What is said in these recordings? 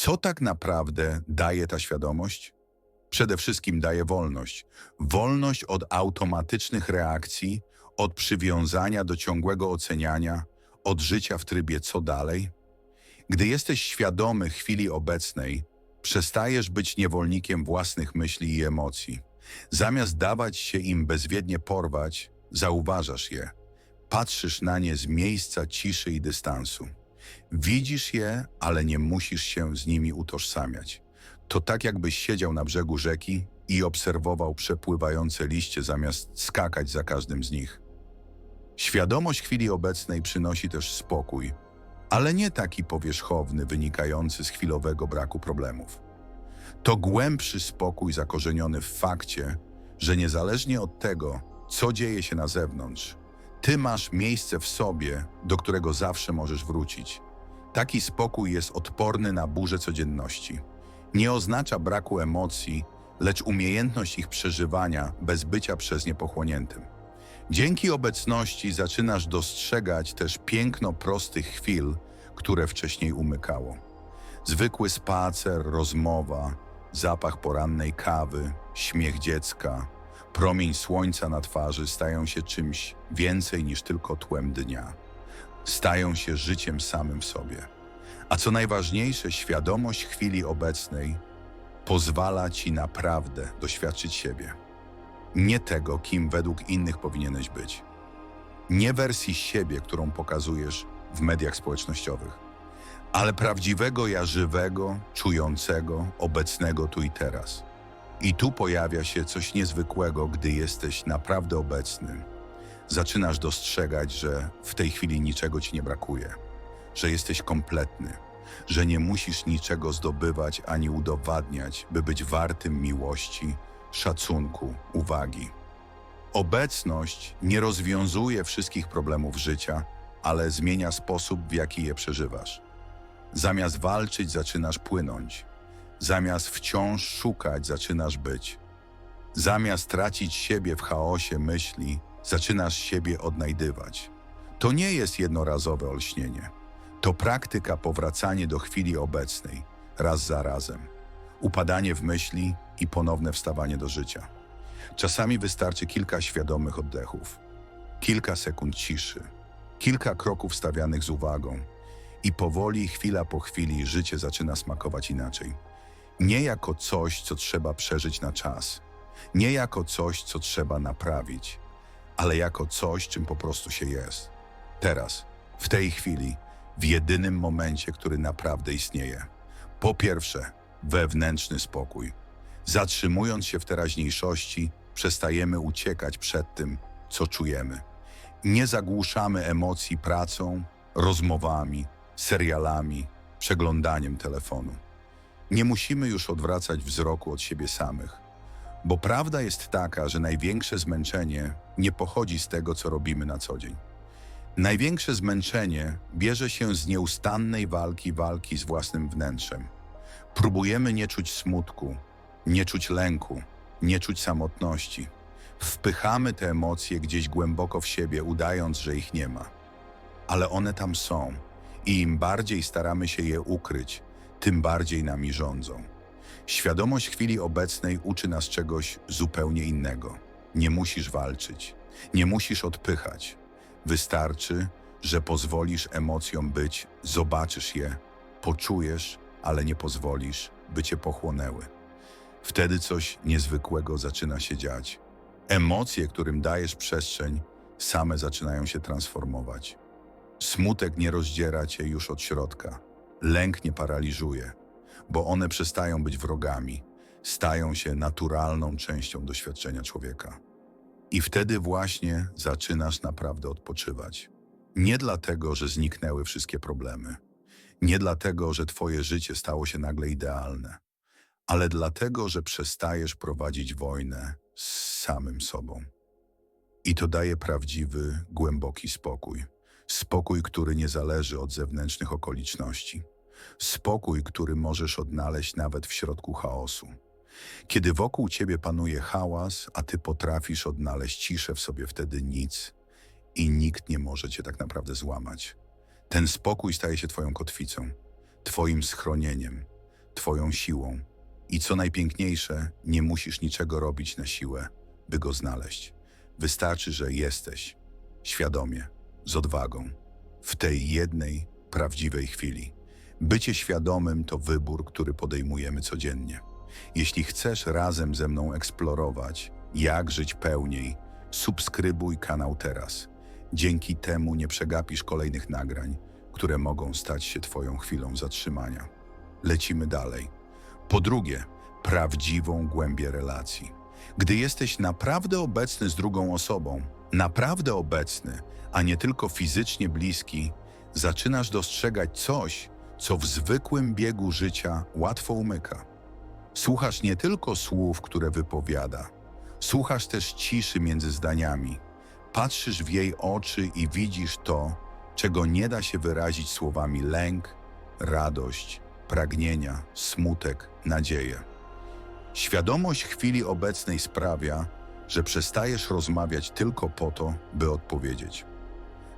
Co tak naprawdę daje ta świadomość? Przede wszystkim daje wolność. Wolność od automatycznych reakcji, od przywiązania do ciągłego oceniania, od życia w trybie co dalej. Gdy jesteś świadomy chwili obecnej, przestajesz być niewolnikiem własnych myśli i emocji. Zamiast dawać się im bezwiednie porwać, zauważasz je. Patrzysz na nie z miejsca ciszy i dystansu. Widzisz je, ale nie musisz się z nimi utożsamiać. To tak jakbyś siedział na brzegu rzeki i obserwował przepływające liście zamiast skakać za każdym z nich. Świadomość chwili obecnej przynosi też spokój, ale nie taki powierzchowny, wynikający z chwilowego braku problemów. To głębszy spokój zakorzeniony w fakcie, że niezależnie od tego, co dzieje się na zewnątrz, ty masz miejsce w sobie, do którego zawsze możesz wrócić. Taki spokój jest odporny na burze codzienności. Nie oznacza braku emocji, lecz umiejętność ich przeżywania bez bycia przez nie pochłoniętym. Dzięki obecności zaczynasz dostrzegać też piękno prostych chwil, które wcześniej umykało. Zwykły spacer, rozmowa, zapach porannej kawy, śmiech dziecka, promień słońca na twarzy stają się czymś więcej niż tylko tłem dnia. Stają się życiem samym w sobie. A co najważniejsze, świadomość chwili obecnej pozwala ci naprawdę doświadczyć siebie. Nie tego, kim według innych powinieneś być. Nie wersji siebie, którą pokazujesz w mediach społecznościowych, ale prawdziwego ja żywego, czującego, obecnego tu i teraz. I tu pojawia się coś niezwykłego, gdy jesteś naprawdę obecny. Zaczynasz dostrzegać, że w tej chwili niczego ci nie brakuje, że jesteś kompletny, że nie musisz niczego zdobywać ani udowadniać, by być wartym miłości, szacunku, uwagi. Obecność nie rozwiązuje wszystkich problemów życia, ale zmienia sposób, w jaki je przeżywasz. Zamiast walczyć, zaczynasz płynąć. Zamiast wciąż szukać, zaczynasz być. Zamiast tracić siebie w chaosie myśli, zaczynasz siebie odnajdywać. To nie jest jednorazowe olśnienie. To praktyka powracanie do chwili obecnej, raz za razem. Upadanie w myśli i ponowne wstawanie do życia. Czasami wystarczy kilka świadomych oddechów, kilka sekund ciszy, kilka kroków stawianych z uwagą i powoli, chwila po chwili, życie zaczyna smakować inaczej. Nie jako coś, co trzeba przeżyć na czas, nie jako coś, co trzeba naprawić, ale jako coś, czym po prostu się jest. Teraz, w tej chwili, w jedynym momencie, który naprawdę istnieje. Po pierwsze, wewnętrzny spokój. Zatrzymując się w teraźniejszości, przestajemy uciekać przed tym, co czujemy. Nie zagłuszamy emocji pracą, rozmowami, serialami, przeglądaniem telefonu. Nie musimy już odwracać wzroku od siebie samych, bo prawda jest taka, że największe zmęczenie nie pochodzi z tego, co robimy na co dzień. Największe zmęczenie bierze się z nieustannej walki, walki z własnym wnętrzem. Próbujemy nie czuć smutku, nie czuć lęku, nie czuć samotności. Wpychamy te emocje gdzieś głęboko w siebie, udając, że ich nie ma. Ale one tam są i im bardziej staramy się je ukryć, tym bardziej nami rządzą. Świadomość chwili obecnej uczy nas czegoś zupełnie innego. Nie musisz walczyć, nie musisz odpychać. Wystarczy, że pozwolisz emocjom być, zobaczysz je, poczujesz, ale nie pozwolisz, by cię pochłonęły. Wtedy coś niezwykłego zaczyna się dziać. Emocje, którym dajesz przestrzeń, same zaczynają się transformować. Smutek nie rozdziera cię już od środka. Lęk nie paraliżuje, bo one przestają być wrogami, stają się naturalną częścią doświadczenia człowieka. I wtedy właśnie zaczynasz naprawdę odpoczywać. Nie dlatego, że zniknęły wszystkie problemy, nie dlatego, że twoje życie stało się nagle idealne, ale dlatego, że przestajesz prowadzić wojnę z samym sobą. I to daje prawdziwy, głęboki spokój. Spokój, który nie zależy od zewnętrznych okoliczności. Spokój, który możesz odnaleźć nawet w środku chaosu. Kiedy wokół ciebie panuje hałas, a ty potrafisz odnaleźć ciszę w sobie, wtedy nic i nikt nie może cię tak naprawdę złamać. Ten spokój staje się twoją kotwicą, twoim schronieniem, Twoją siłą. I co najpiękniejsze, nie musisz niczego robić na siłę, by go znaleźć. Wystarczy, że jesteś świadomie, z odwagą, w tej jednej, prawdziwej chwili. Bycie świadomym to wybór, który podejmujemy codziennie. Jeśli chcesz razem ze mną eksplorować, jak żyć pełniej, subskrybuj kanał teraz. Dzięki temu nie przegapisz kolejnych nagrań, które mogą stać się Twoją chwilą zatrzymania. Lecimy dalej. Po drugie, prawdziwą głębię relacji. Gdy jesteś naprawdę obecny z drugą osobą, naprawdę obecny, a nie tylko fizycznie bliski, zaczynasz dostrzegać coś, co w zwykłym biegu życia łatwo umyka. Słuchasz nie tylko słów, które wypowiada, słuchasz też ciszy między zdaniami. Patrzysz w jej oczy i widzisz to, czego nie da się wyrazić słowami lęk, radość, pragnienia, smutek, nadzieję. Świadomość chwili obecnej sprawia, że przestajesz rozmawiać tylko po to, by odpowiedzieć.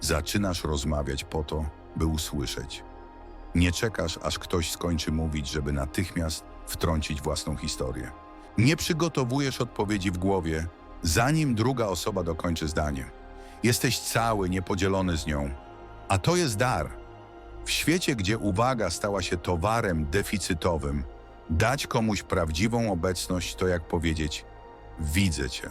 Zaczynasz rozmawiać po to, by usłyszeć. Nie czekasz, aż ktoś skończy mówić, żeby natychmiast wtrącić własną historię. Nie przygotowujesz odpowiedzi w głowie, zanim druga osoba dokończy zdanie. Jesteś cały, niepodzielony z nią. A to jest dar. W świecie, gdzie uwaga stała się towarem deficytowym, dać komuś prawdziwą obecność to jak powiedzieć: Widzę cię.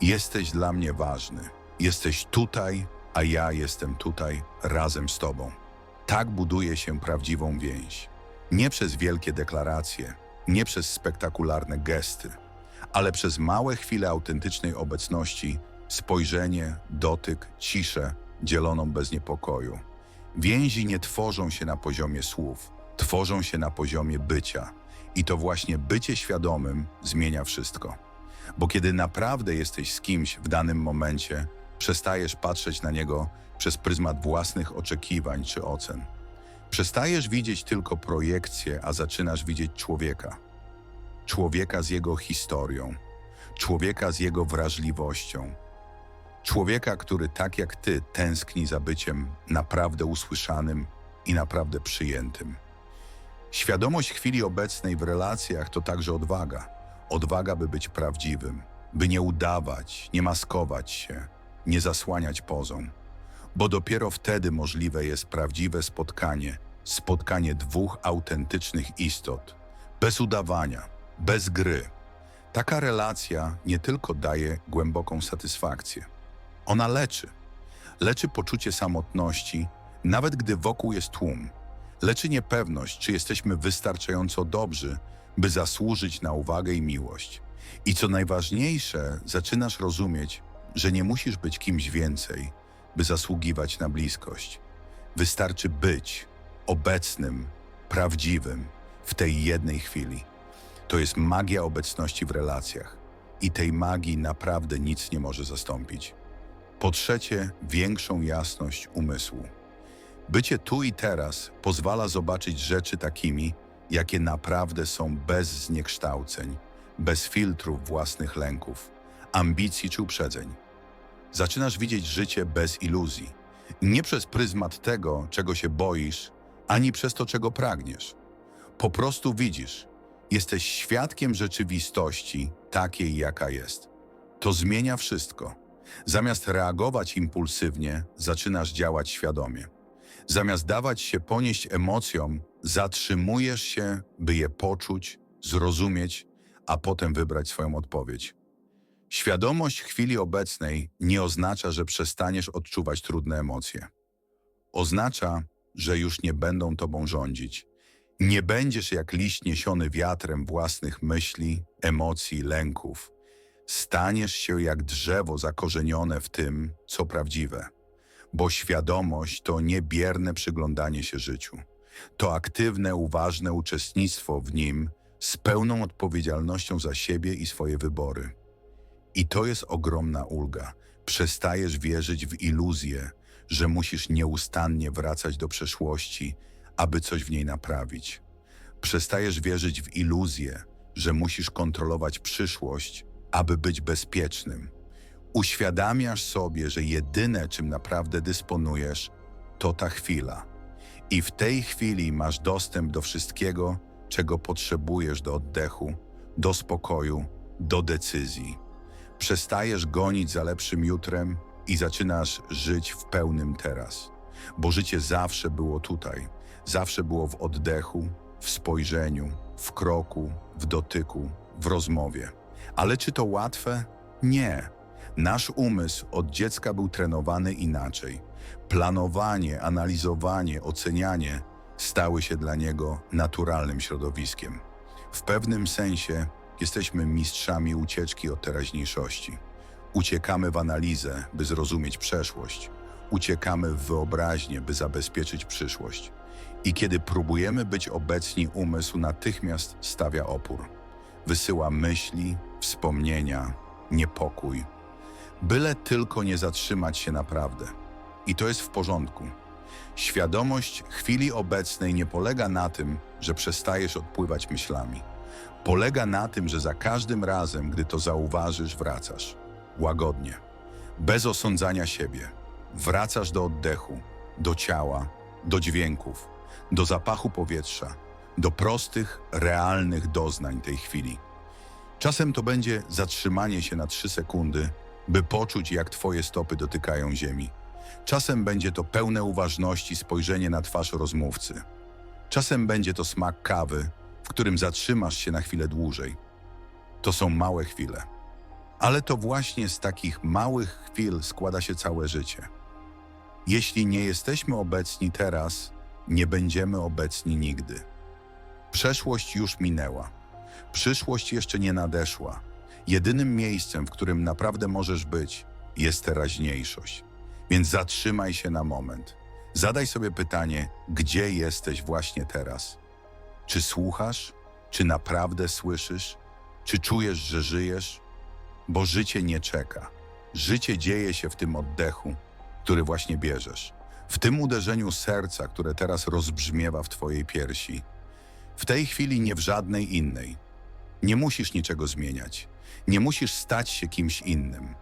Jesteś dla mnie ważny. Jesteś tutaj, a ja jestem tutaj razem z tobą. Tak buduje się prawdziwą więź. Nie przez wielkie deklaracje, nie przez spektakularne gesty, ale przez małe chwile autentycznej obecności, spojrzenie, dotyk, ciszę, dzieloną bez niepokoju. Więzi nie tworzą się na poziomie słów, tworzą się na poziomie bycia. I to właśnie bycie świadomym zmienia wszystko. Bo kiedy naprawdę jesteś z kimś w danym momencie, przestajesz patrzeć na niego przez pryzmat własnych oczekiwań czy ocen. Przestajesz widzieć tylko projekcję, a zaczynasz widzieć człowieka. Człowieka z jego historią, człowieka z jego wrażliwością, człowieka, który tak jak ty tęskni za byciem naprawdę usłyszanym i naprawdę przyjętym. Świadomość chwili obecnej w relacjach to także odwaga. Odwaga, by być prawdziwym, by nie udawać, nie maskować się, nie zasłaniać pozą. Bo dopiero wtedy możliwe jest prawdziwe spotkanie, spotkanie dwóch autentycznych istot, bez udawania, bez gry. Taka relacja nie tylko daje głęboką satysfakcję, ona leczy. Leczy poczucie samotności, nawet gdy wokół jest tłum. Leczy niepewność, czy jesteśmy wystarczająco dobrzy, by zasłużyć na uwagę i miłość. I co najważniejsze, zaczynasz rozumieć, że nie musisz być kimś więcej, by zasługiwać na bliskość. Wystarczy być obecnym, prawdziwym w tej jednej chwili. To jest magia obecności w relacjach i tej magii naprawdę nic nie może zastąpić. Po trzecie, większą jasność umysłu. Bycie tu i teraz pozwala zobaczyć rzeczy takimi, jakie naprawdę są bez zniekształceń, bez filtrów własnych lęków, ambicji czy uprzedzeń. Zaczynasz widzieć życie bez iluzji, nie przez pryzmat tego, czego się boisz, ani przez to, czego pragniesz. Po prostu widzisz, jesteś świadkiem rzeczywistości takiej, jaka jest. To zmienia wszystko. Zamiast reagować impulsywnie, zaczynasz działać świadomie. Zamiast dawać się ponieść emocjom, zatrzymujesz się, by je poczuć, zrozumieć, a potem wybrać swoją odpowiedź. Świadomość chwili obecnej nie oznacza, że przestaniesz odczuwać trudne emocje. Oznacza, że już nie będą tobą rządzić. Nie będziesz jak liść niesiony wiatrem własnych myśli, emocji, lęków. Staniesz się jak drzewo zakorzenione w tym, co prawdziwe. Bo świadomość to nie bierne przyglądanie się życiu. To aktywne, uważne uczestnictwo w nim z pełną odpowiedzialnością za siebie i swoje wybory. I to jest ogromna ulga. Przestajesz wierzyć w iluzję, że musisz nieustannie wracać do przeszłości, aby coś w niej naprawić. Przestajesz wierzyć w iluzję, że musisz kontrolować przyszłość, aby być bezpiecznym. Uświadamiasz sobie, że jedyne, czym naprawdę dysponujesz, to ta chwila. I w tej chwili masz dostęp do wszystkiego, czego potrzebujesz do oddechu, do spokoju, do decyzji. Przestajesz gonić za lepszym jutrem i zaczynasz żyć w pełnym teraz. Bo życie zawsze było tutaj, zawsze było w oddechu, w spojrzeniu, w kroku, w dotyku, w rozmowie. Ale czy to łatwe? Nie. Nasz umysł od dziecka był trenowany inaczej. Planowanie, analizowanie, ocenianie stały się dla niego naturalnym środowiskiem. W pewnym sensie jesteśmy mistrzami ucieczki od teraźniejszości. Uciekamy w analizę, by zrozumieć przeszłość. Uciekamy w wyobraźnię, by zabezpieczyć przyszłość. I kiedy próbujemy być obecni, umysł natychmiast stawia opór. Wysyła myśli, wspomnienia, niepokój. Byle tylko nie zatrzymać się naprawdę. I to jest w porządku. Świadomość chwili obecnej nie polega na tym, że przestajesz odpływać myślami. Polega na tym, że za każdym razem, gdy to zauważysz, wracasz. Łagodnie. Bez osądzania siebie. Wracasz do oddechu, do ciała, do dźwięków, do zapachu powietrza, do prostych, realnych doznań tej chwili. Czasem to będzie zatrzymanie się na trzy sekundy, by poczuć, jak twoje stopy dotykają ziemi. Czasem będzie to pełne uważności spojrzenie na twarz rozmówcy. Czasem będzie to smak kawy, w którym zatrzymasz się na chwilę dłużej. To są małe chwile. Ale to właśnie z takich małych chwil składa się całe życie. Jeśli nie jesteśmy obecni teraz, nie będziemy obecni nigdy. Przeszłość już minęła. Przyszłość jeszcze nie nadeszła. Jedynym miejscem, w którym naprawdę możesz być, jest teraźniejszość. Więc zatrzymaj się na moment. Zadaj sobie pytanie, gdzie jesteś właśnie teraz? Czy słuchasz? Czy naprawdę słyszysz? Czy czujesz, że żyjesz? Bo życie nie czeka. Życie dzieje się w tym oddechu, który właśnie bierzesz. W tym uderzeniu serca, które teraz rozbrzmiewa w twojej piersi. W tej chwili nie w żadnej innej. Nie musisz niczego zmieniać. Nie musisz stać się kimś innym.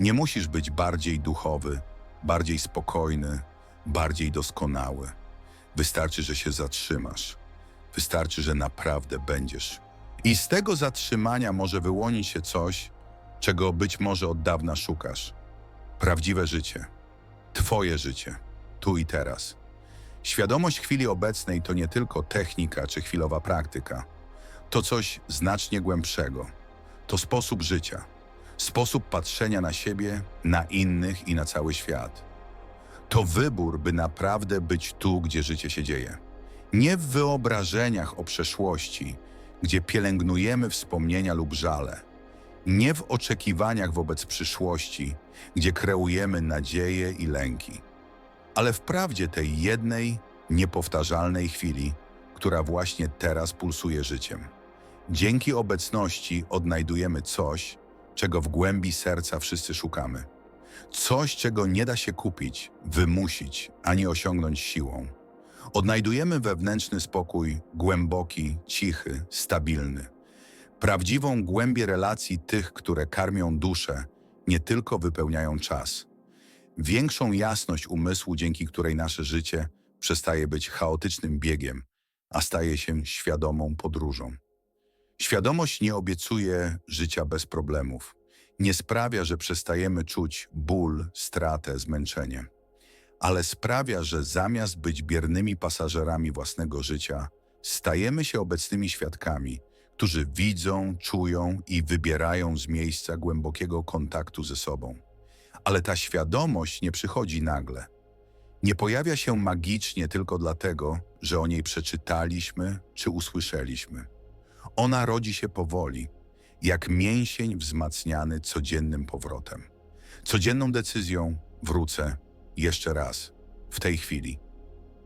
Nie musisz być bardziej duchowy, bardziej spokojny, bardziej doskonały. Wystarczy, że się zatrzymasz. Wystarczy, że naprawdę będziesz. I z tego zatrzymania może wyłonić się coś, czego być może od dawna szukasz. Prawdziwe życie. Twoje życie. Tu i teraz. Świadomość chwili obecnej to nie tylko technika czy chwilowa praktyka. To coś znacznie głębszego. To sposób życia. Sposób patrzenia na siebie, na innych i na cały świat. To wybór, by naprawdę być tu, gdzie życie się dzieje. Nie w wyobrażeniach o przeszłości, gdzie pielęgnujemy wspomnienia lub żale. Nie w oczekiwaniach wobec przyszłości, gdzie kreujemy nadzieje i lęki. Ale w prawdzie tej jednej, niepowtarzalnej chwili, która właśnie teraz pulsuje życiem. Dzięki obecności odnajdujemy coś, czego w głębi serca wszyscy szukamy. Coś, czego nie da się kupić, wymusić ani osiągnąć siłą. Odnajdujemy wewnętrzny spokój, głęboki, cichy, stabilny. Prawdziwą głębię relacji tych, które karmią duszę, nie tylko wypełniają czas. Większą jasność umysłu, dzięki której nasze życie przestaje być chaotycznym biegiem, a staje się świadomą podróżą. Świadomość nie obiecuje życia bez problemów. Nie sprawia, że przestajemy czuć ból, stratę, zmęczenie. Ale sprawia, że zamiast być biernymi pasażerami własnego życia, stajemy się obecnymi świadkami, którzy widzą, czują i wybierają z miejsca głębokiego kontaktu ze sobą. Ale ta świadomość nie przychodzi nagle. Nie pojawia się magicznie tylko dlatego, że o niej przeczytaliśmy czy usłyszeliśmy. Ona rodzi się powoli, jak mięsień wzmacniany codziennym powrotem. Codzienną decyzją wrócę jeszcze raz, w tej chwili.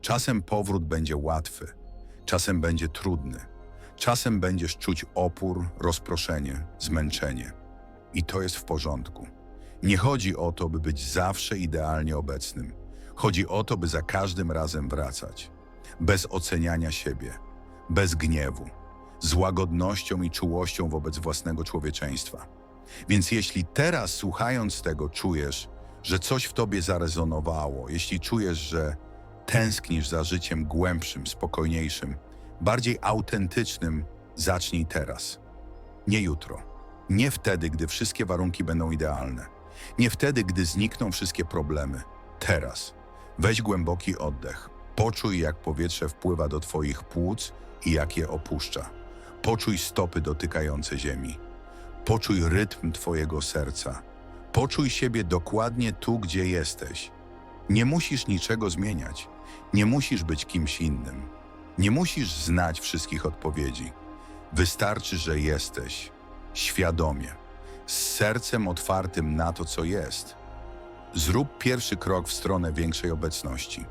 Czasem powrót będzie łatwy, czasem będzie trudny, czasem będziesz czuć opór, rozproszenie, zmęczenie. I to jest w porządku. Nie chodzi o to, by być zawsze idealnie obecnym. Chodzi o to, by za każdym razem wracać. Bez oceniania siebie, bez gniewu, z łagodnością i czułością wobec własnego człowieczeństwa. Więc jeśli teraz słuchając tego czujesz, że coś w tobie zarezonowało, jeśli czujesz, że tęsknisz za życiem głębszym, spokojniejszym, bardziej autentycznym zacznij teraz. Nie jutro. Nie wtedy, gdy wszystkie warunki będą idealne. Nie wtedy, gdy znikną wszystkie problemy. Teraz. Weź głęboki oddech. Poczuj, jak powietrze wpływa do Twoich płuc i jak je opuszcza. Poczuj stopy dotykające ziemi. Poczuj rytm Twojego serca. Poczuj siebie dokładnie tu, gdzie jesteś. Nie musisz niczego zmieniać. Nie musisz być kimś innym. Nie musisz znać wszystkich odpowiedzi. Wystarczy, że jesteś świadomie, z sercem otwartym na to, co jest. Zrób pierwszy krok w stronę większej obecności.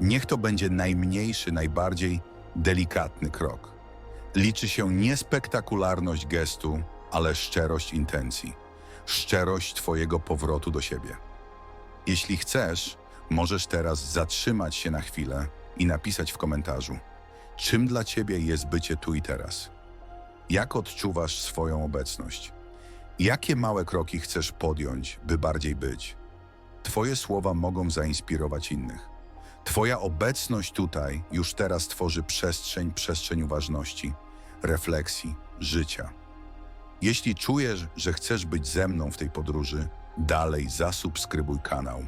Niech to będzie najmniejszy, najbardziej delikatny krok. Liczy się nie spektakularność gestu, ale szczerość intencji, szczerość Twojego powrotu do siebie. Jeśli chcesz, możesz teraz zatrzymać się na chwilę i napisać w komentarzu, czym dla Ciebie jest bycie tu i teraz. Jak odczuwasz swoją obecność? Jakie małe kroki chcesz podjąć, by bardziej być? Twoje słowa mogą zainspirować innych. Twoja obecność tutaj już teraz tworzy przestrzeń, przestrzeń uważności, refleksji, życia. Jeśli czujesz, że chcesz być ze mną w tej podróży, dalej zasubskrybuj kanał,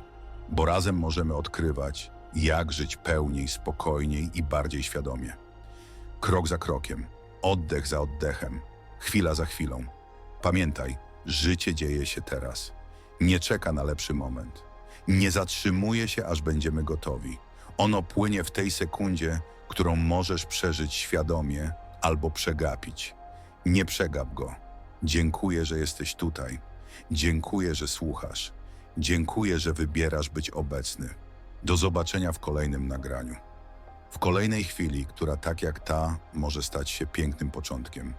bo razem możemy odkrywać, jak żyć pełniej, spokojniej i bardziej świadomie. Krok za krokiem, oddech za oddechem, chwila za chwilą. Pamiętaj, życie dzieje się teraz. Nie czeka na lepszy moment. Nie zatrzymuje się, aż będziemy gotowi. Ono płynie w tej sekundzie, którą możesz przeżyć świadomie albo przegapić. Nie przegap go. Dziękuję, że jesteś tutaj. Dziękuję, że słuchasz. Dziękuję, że wybierasz być obecny. Do zobaczenia w kolejnym nagraniu. W kolejnej chwili, która tak jak ta może stać się pięknym początkiem.